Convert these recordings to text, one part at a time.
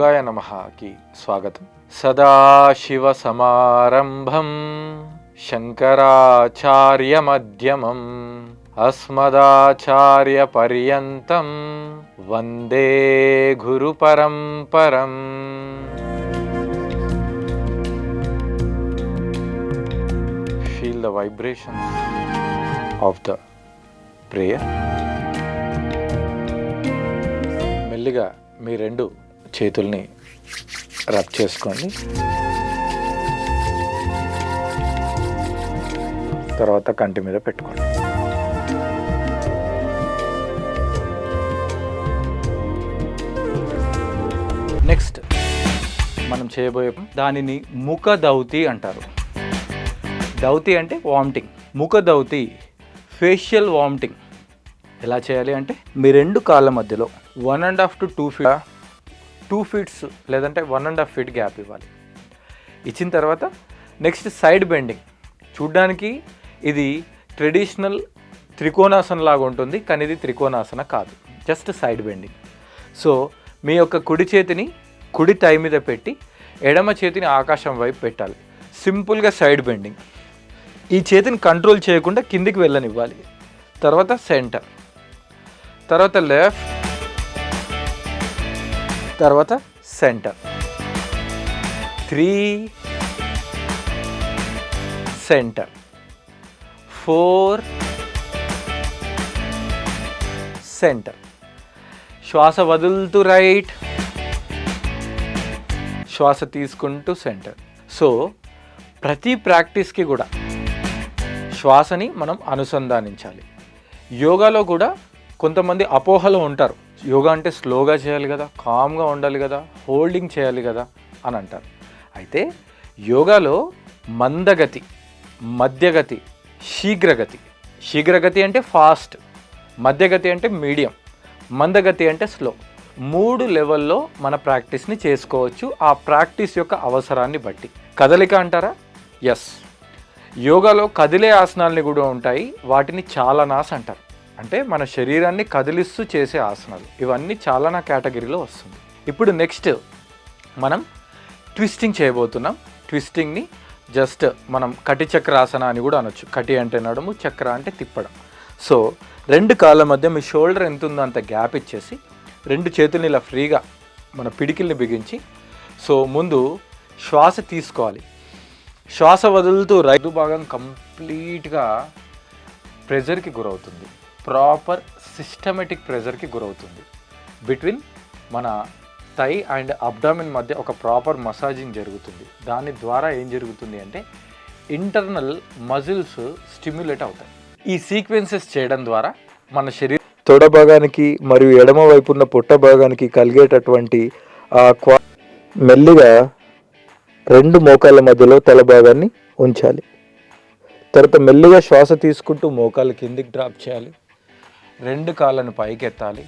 ఛానల్కి స్వాగతం. సదాశివసమారంభం శంకరాచార్యమధ్యమం అస్మదాచార్యపర్యంతం వందే గురు పరంపరం feel the vibration of the prayer మెల్లిగా మీ రెండు చేతుల్ని రబ్ చేసుకోండి. తర్వాత కంటి మీద పెట్టుకోండి. నెక్స్ట్ మనం చేయబోయే దానిని ముఖ దౌతి అంటారు. దౌతి అంటే వామిటింగ్. ముఖ దౌతి ఫేషియల్ వామిటింగ్. ఎలా చేయాలి అంటే మీ రెండు కాళ్ళ మధ్యలో one and half to two feet two feets లేదంటే one and half feet gap ఇవ్వాలి. ఇచ్చిన తర్వాత నెక్స్ట్ సైడ్ బెండింగ్. చూడ్డానికి ఇది ట్రెడిషనల్ త్రికోణాసన లాగా ఉంటుంది కానీ ఇది త్రికోణాసన కాదు. Just side bending. సో మీ యొక్క కుడి చేతిని కుడి తై మీద పెట్టి ఎడమ చేతిని ఆకాశం వైపు పెట్టాలి. సింపుల్గా సైడ్ బెండింగ్. ఈ చేతిని కంట్రోల్ చేయకుండా కిందికి వెళ్ళనివ్వాలి. తర్వాత సెంటర్. తర్వాత లెఫ్ట్. తర్వాత centre. Three centre. Four centre. శ్వాస వదులుతూ రైట్. శ్వాస తీసుకుంటూ సెంటర్. సో ప్రతి ప్రాక్టీస్కి కూడా శ్వాసని మనం అనుసంధానించాలి. యోగాలో కూడా కొంతమంది అపోహలో ఉంటారు. యోగా అంటే స్లోగా చేయాలి కదా కామ్గా ఉండాలి కదా హోల్డింగ్ చేయాలి కదా అని అంటారు. అయితే యోగాలో మందగతి మధ్యగతి శీఘ్రగతి. శీఘ్రగతి అంటే ఫాస్ట్ మధ్యగతి అంటే మీడియం మందగతి అంటే స్లో. మూడు లెవెల్లో మన ప్రాక్టీస్ని చేసుకోవచ్చు ఆ ప్రాక్టీస్ యొక్క అవసరాన్ని బట్టి. కదలిక అంటారా? ఎస్. యోగాలో కదిలే ఆసనాలని కూడా ఉంటాయి వాటిని చాలనాస్ అంటారు. అంటే మన శరీరాన్ని కదిలిస్తూ చేసే ఆసనాలు. ఇవన్నీ చాలనా కేటగిరీలో వస్తుంది. ఇప్పుడు నెక్స్ట్ మనం ట్విస్టింగ్ చేయబోతున్నాం. ట్విస్టింగ్ని జస్ట్ మనం కటి చక్రాసన అని కూడా అనొచ్చు. కటి అంటే నడుము చక్ర అంటే తిప్పడం. సో రెండు కాళ్ళ మధ్య మీ షోల్డర్ ఎంత ఉందో అంత గ్యాప్ ఇచ్చేసి రెండు చేతుల్ని ఇలా ఫ్రీగా మన పిడికిల్ని బిగించి సో ముందు శ్వాస తీసుకోవాలి. శ్వాస వదులుతూ రైతు భాగం కంప్లీట్గా ప్రెజర్కి గురవుతుంది. ప్రాపర్ సిస్టమేటిక్ ప్రెజర్కి గురవుతుంది. బిట్వీన్ మన థై అండ్ అబ్డామిన్ మధ్య ఒక ప్రాపర్ మసాజింగ్ జరుగుతుంది. దాని ద్వారా ఏం జరుగుతుంది అంటే ఇంటర్నల్ మజిల్స్ స్టిమ్యులేట్ అవుతాయి. ఈ సీక్వెన్సెస్ చేయడం ద్వారా మన శరీరం తొడ భాగానికి మరియు ఎడమ వైపు ఉన్న పొట్ట భాగానికి కలిగేటటువంటి ఆ క్వా మెల్లిగా రెండు మోకాళ్ళ మధ్యలో తల భాగాన్ని ఉంచాలి. తర్వాత మెల్లిగా శ్వాస తీసుకుంటూ మోకాలు కిందికి డ్రాప్ చేయాలి. రెండు కాళ్ళను పైకెత్తాలి.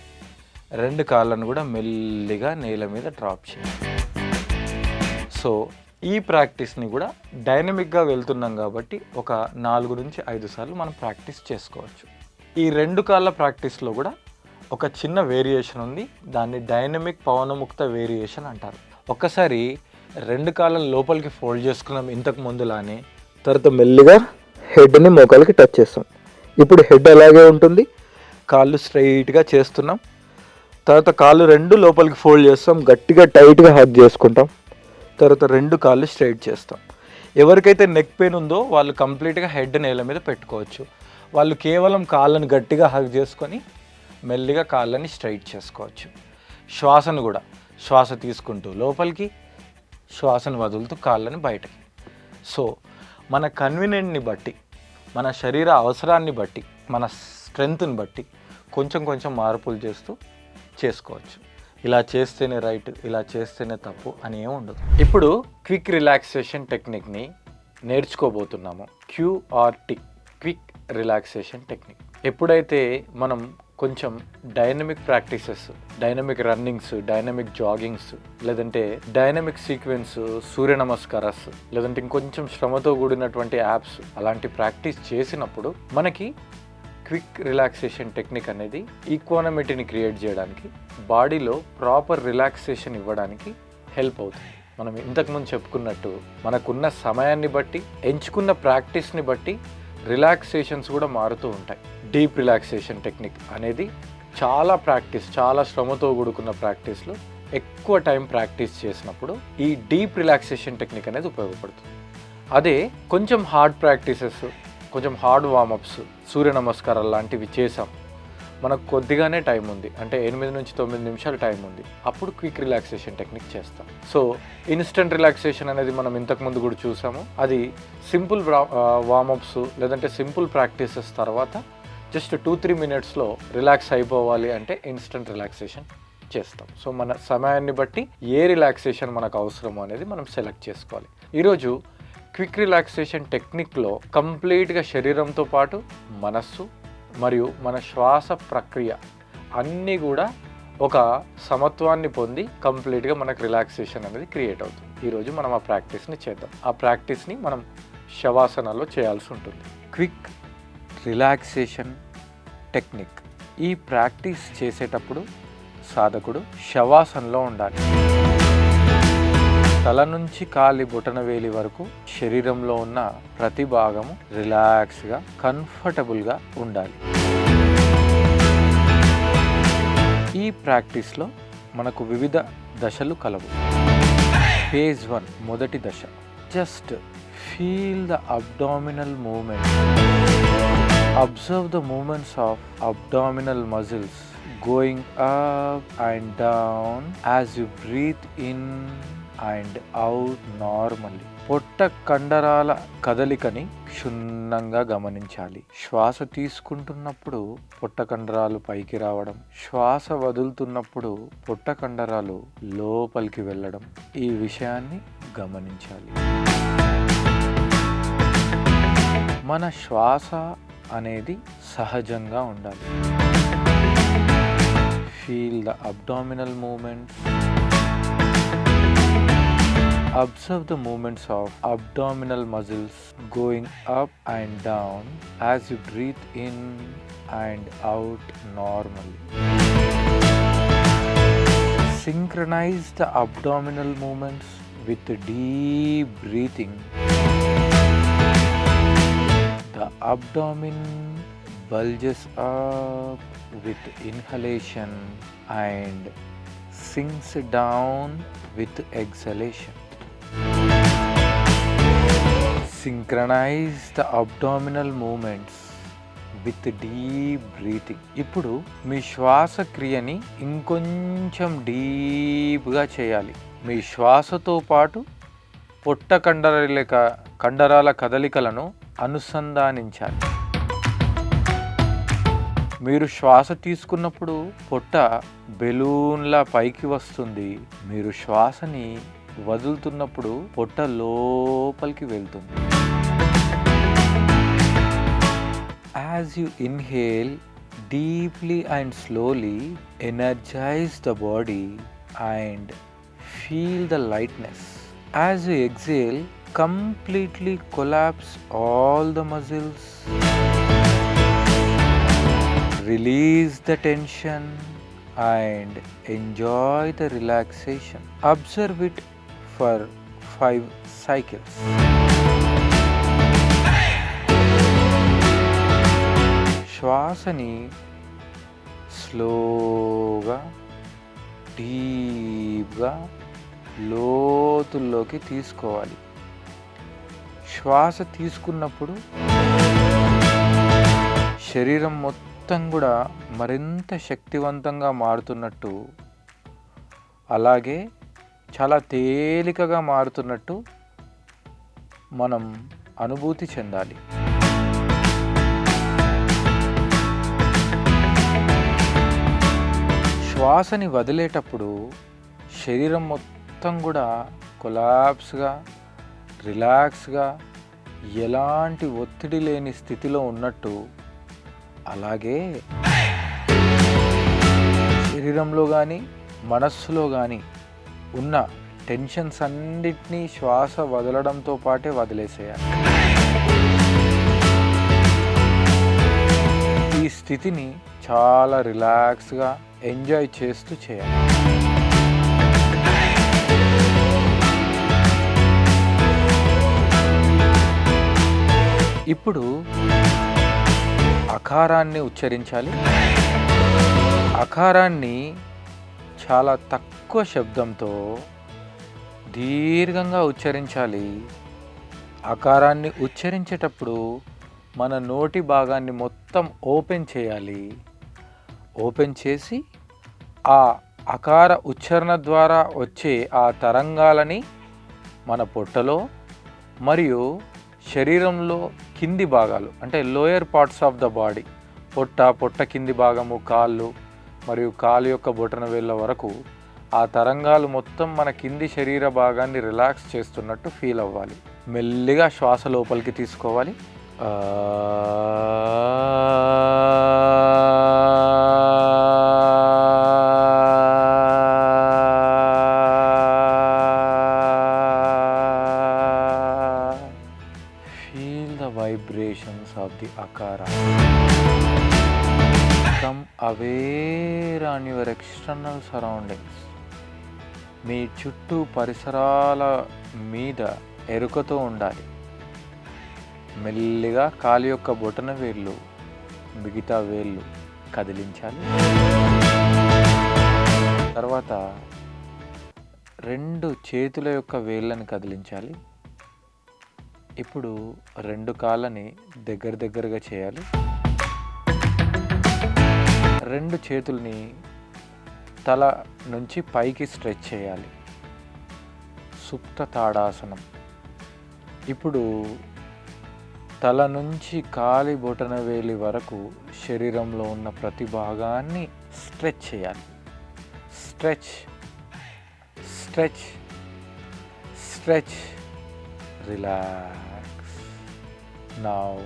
రెండు కాళ్ళను కూడా మెల్లిగా నేల మీద డ్రాప్ చేయాలి. సో ఈ ప్రాక్టీస్ని కూడా డైనమిక్గా వెళ్తున్నాం కాబట్టి ఒక నాలుగు నుంచి ఐదు సార్లు మనం ప్రాక్టీస్ చేసుకోవచ్చు. ఈ రెండు కాళ్ళ ప్రాక్టీస్లో కూడా ఒక చిన్న వేరియేషన్ ఉంది. దాన్ని డైనమిక్ పవనముక్త వేరియేషన్ అంటారు. ఒక్కసారి రెండు కాళ్ళ లోపలికి ఫోల్డ్ చేసుకున్నాం ఇంతకు ముందులానే. తర్వాత మెల్లిగా హెడ్ని మోకాలకి టచ్ చేస్తాం. ఇప్పుడు హెడ్ అలాగే ఉంటుంది. కాళ్ళు స్ట్రైట్గా చేస్తున్నాం. తర్వాత కాళ్ళు రెండు లోపలికి ఫోల్డ్ చేస్తాం. గట్టిగా టైట్గా హగ్ చేసుకుంటాం. తర్వాత రెండు కాళ్ళు స్ట్రైట్ చేస్తాం. ఎవరికైతే నెక్ పెయిన్ ఉందో వాళ్ళు కంప్లీట్గా హెడ్ నేల మీద పెట్టుకోవచ్చు. వాళ్ళు కేవలం కాళ్ళని గట్టిగా హగ్ చేసుకొని మెల్లిగా కాళ్ళని స్ట్రైట్ చేసుకోవచ్చు. శ్వాసను కూడా శ్వాస తీసుకుంటూ లోపలికి శ్వాసను వదులుతూ కాళ్ళని బయటకి. సో మన కన్వీనియంట్ని బట్టి మన శరీర అవసరాన్ని బట్టి మన స్ట్రెంగ్త్ని బట్టి కొంచెం కొంచెం మార్పులు చేస్తూ చేసుకోవచ్చు. ఇలా చేస్తేనే రైట్ ఇలా చేస్తేనే తప్పు అని ఏమి ఉండదు. ఇప్పుడు క్విక్ రిలాక్సేషన్ టెక్నిక్ని నేర్చుకోబోతున్నాము. క్యూఆర్టి క్విక్ రిలాక్సేషన్ టెక్నిక్ ఎప్పుడైతే మనం కొంచెం dynamic practices dynamic runnings dynamic joggings లేదంటే డైనమిక్ సీక్వెన్స్ సూర్య నమస్కారస్ లేదంటే ఇంకొంచెం శ్రమతో కూడినటువంటి యాప్స్ అలాంటి ప్రాక్టీస్ చేసినప్పుడు మనకి క్విక్ రిలాక్సేషన్ టెక్నిక్ అనేది ఈక్వానమిటీని క్రియేట్ చేయడానికి బాడీలో ప్రాపర్ రిలాక్సేషన్ ఇవ్వడానికి హెల్ప్ అవుతుంది. మనం ఇంతకుముందు చెప్పుకున్నట్టు మనకున్న సమయాన్ని బట్టి ఎంచుకున్న ప్రాక్టీస్ని బట్టి రిలాక్సేషన్స్ కూడా మారుతూ ఉంటాయి. డీప్ రిలాక్సేషన్ టెక్నిక్ అనేది చాలా ప్రాక్టీస్ చాలా శ్రమతో కూడుకున్న ప్రాక్టీస్లో ఎక్కువ టైం ప్రాక్టీస్ చేసినప్పుడు ఈ డీప్ రిలాక్సేషన్ టెక్నిక్ అనేది ఉపయోగపడుతుంది. అదే కొంచెం హార్డ్ ప్రాక్టీసెస్ కొంచెం హార్డ్ వార్మప్స్ సూర్య నమస్కారాలు లాంటివి చేసాం మనకు కొద్దిగానే టైం ఉంది. అంటే ఎనిమిది నుంచి తొమ్మిది నిమిషాలు టైం ఉంది. అప్పుడు క్విక్ రిలాక్సేషన్ టెక్నిక్ చేస్తాం. సో ఇన్స్టెంట్ రిలాక్సేషన్ అనేది మనం ఇంతకుముందు కూడా చూసాము. అది సింపుల్ వార్మప్స్ లేదంటే సింపుల్ ప్రాక్టీసెస్ తర్వాత జస్ట్ టూ త్రీ మినిట్స్లో రిలాక్స్ అయిపోవాలి అంటే ఇన్స్టెంట్ రిలాక్సేషన్ చేస్తాం. సో మన సమయాన్ని బట్టి ఏ రిలాక్సేషన్ మనకు అవసరమో అనేది మనం సెలెక్ట్ చేసుకోవాలి. ఈరోజు క్విక్ రిలాక్సేషన్ టెక్నిక్లో కంప్లీట్గా శరీరంతో పాటు మనస్సు మరియు మన శ్వాస ప్రక్రియ అన్నీ కూడా ఒక సమత్వాన్ని పొంది కంప్లీట్గా మనకు రిలాక్సేషన్ అనేది క్రియేట్ అవుతుంది. ఈరోజు మనం ఆ ప్రాక్టీస్ని చేద్దాం. ఆ ప్రాక్టీస్ని మనం శవాసనలో చేయాల్సి ఉంటుంది. Quick relaxation technique. ఈ ప్రాక్టీస్ చేసేటప్పుడు సాధకుడు శవాసనలో ఉండాలి. తల నుంచి కాలి బొటనవేలి వరకు శరీరంలో ఉన్న ప్రతి భాగము రిలాక్స్గా కంఫర్టబుల్గా ఉండాలి. ఈ ప్రాక్టీస్లో మనకు వివిధ దశలు కలవు. ఫేజ్ వన్ మొదటి దశ. Just feel the abdominal movement observe the movements of abdominal muscles going up and down as you breathe in and out normally. పొట్ట కండరాల కదలికని క్షుణ్ణంగా గమనించాలి. శ్వాస తీసుకుంటున్నప్పుడు పొట్ట కండరాలు పైకి రావడం శ్వాస వదులుతున్నప్పుడు పొట్ట కండరాలు లోపలికి వెళ్ళడం ఈ విషయాన్ని గమనించాలి. మన శ్వాస అనేది సహజంగా ఉండాలి. Feel the abdominal movements Observe the movements of abdominal muscles going up and down as you breathe in and out normally. Synchronize the abdominal movements with the deep breathing. The abdomen bulges up with inhalation and sinks down with exhalation. Synchronise the abdominal movements with deep breathing ఇప్పుడు మీ శ్వాసక్రియని ఇంకొంచెం డీప్గా చేయాలి. మీ శ్వాసతో పాటు పొట్ట కండరాల కండరాల కదలికలను అనుసంధానించాలి. మీరు శ్వాస తీసుకున్నప్పుడు పొట్ట బెలూన్లా పైకి వస్తుంది. మీరు శ్వాసని వదులుతున్నప్పుడు పొట్ట లోపలికి వెళ్తుంది. As you inhale deeply and slowly energise the body and feel the lightness as you exhale completely collapse all the muscles release the tension and enjoy the relaxation observe it for 5 cycles. శ్వాసని స్లోగా డీప్గా లోతుల్లోకి తీసుకోవాలి శ్వాస తీసుకున్నప్పుడు శరీరం మొత్తం కూడా మరింత శక్తివంతంగా మారుతున్నట్టు అలాగే చాలా తేలికగా మారుతున్నట్టు మనం అనుభూతి చెందాలి. శ్వాసని వదిలేటప్పుడు శరీరం మొత్తం కూడా కొలాప్స్గా రిలాక్స్గా ఎలాంటి ఒత్తిడి లేని స్థితిలో ఉన్నట్టు అలాగే శరీరంలో కానీ మనస్సులో కానీ ఉన్న టెన్షన్స్ అన్నిటినీ శ్వాస వదలడంతో పాటే వదిలేసేయాలి. ఈ స్థితిని చాలా రిలాక్స్గా ఎంజాయ్ చేస్తూ చేయాలి. ఇప్పుడు అకారాన్ని ఉచ్చరించాలి. అకారాన్ని చాలా తక్కువ శబ్దంతో దీర్ఘంగా ఉచ్చరించాలి. అకారాన్ని ఉచ్చరించేటప్పుడు మన నోటి భాగాన్ని మొత్తం ఓపెన్ చేయాలి. ఓపెన్ చేసి ఆ అకార ఉచ్చారణ ద్వారా వచ్చే ఆ తరంగాలని మన పొట్టలో మరియు శరీరంలో కింది భాగాలు అంటే lower parts of the body పొట్ట పొట్ట కింది భాగము కాళ్ళు మరియు కాలు యొక్క బొటన వేళ్ళ వరకు ఆ తరంగాలు మొత్తం మన కింది శరీర భాగాన్ని రిలాక్స్ చేస్తున్నట్టు ఫీల్ అవ్వాలి మెల్లిగా శ్వాస లోపలికి తీసుకోవాలి feel the vibrations of the Akhara. Become aware on your external surroundings. మీ చుట్టూ పరిసరాల మీద ఎరుకతో ఉండాలి. మెల్లిగా కాలి యొక్క బొటన వేళ్ళు మిగతా వేళ్ళు కదిలించాలి. తర్వాత రెండు చేతుల యొక్క వేళ్ళని కదిలించాలి. ఇప్పుడు రెండు కాళ్ళని దగ్గర దగ్గరగా చేయాలి. రెండు చేతుల్ని తల నుంచి పైకి స్ట్రెచ్ చేయాలి. సుప్త తాడాసనం. ఇప్పుడు తల నుంచి కాలి బొటన వేలి వరకు శరీరంలో ఉన్న ప్రతి భాగాన్ని స్ట్రెచ్ చేయాలి. Stretch stretch stretch. Relax. Now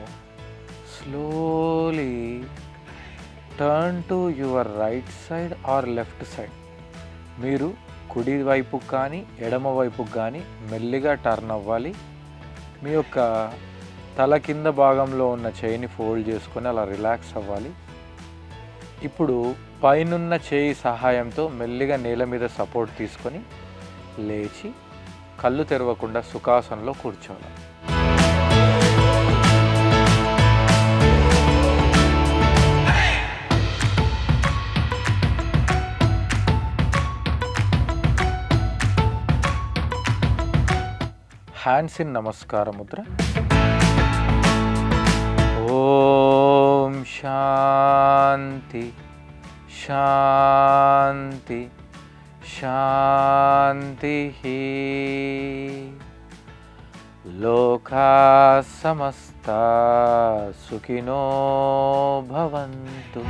slowly turn to your right side or left side మీరు కుడి వైపు కానీ ఎడమ వైపు కానీ మెల్లిగా టర్న్ అవ్వాలి. మీ యొక్క తల కింద భాగంలో ఉన్న చేయిని ఫోల్డ్ చేసుకొని అలా రిలాక్స్ అవ్వాలి. ఇప్పుడు పైనున్న చేయి సహాయంతో మెల్లిగా నేల మీద సపోర్ట్ తీసుకొని లేచి కళ్ళు తెరవకుండా సుఖాసనలో కూర్చోవాలి. హ్యాండ్స్ ఇన్ నమస్కార ముద్ర ఓం శాంతి శాంతి శాంతి లోకా సమస్త సుఖినో భవంతు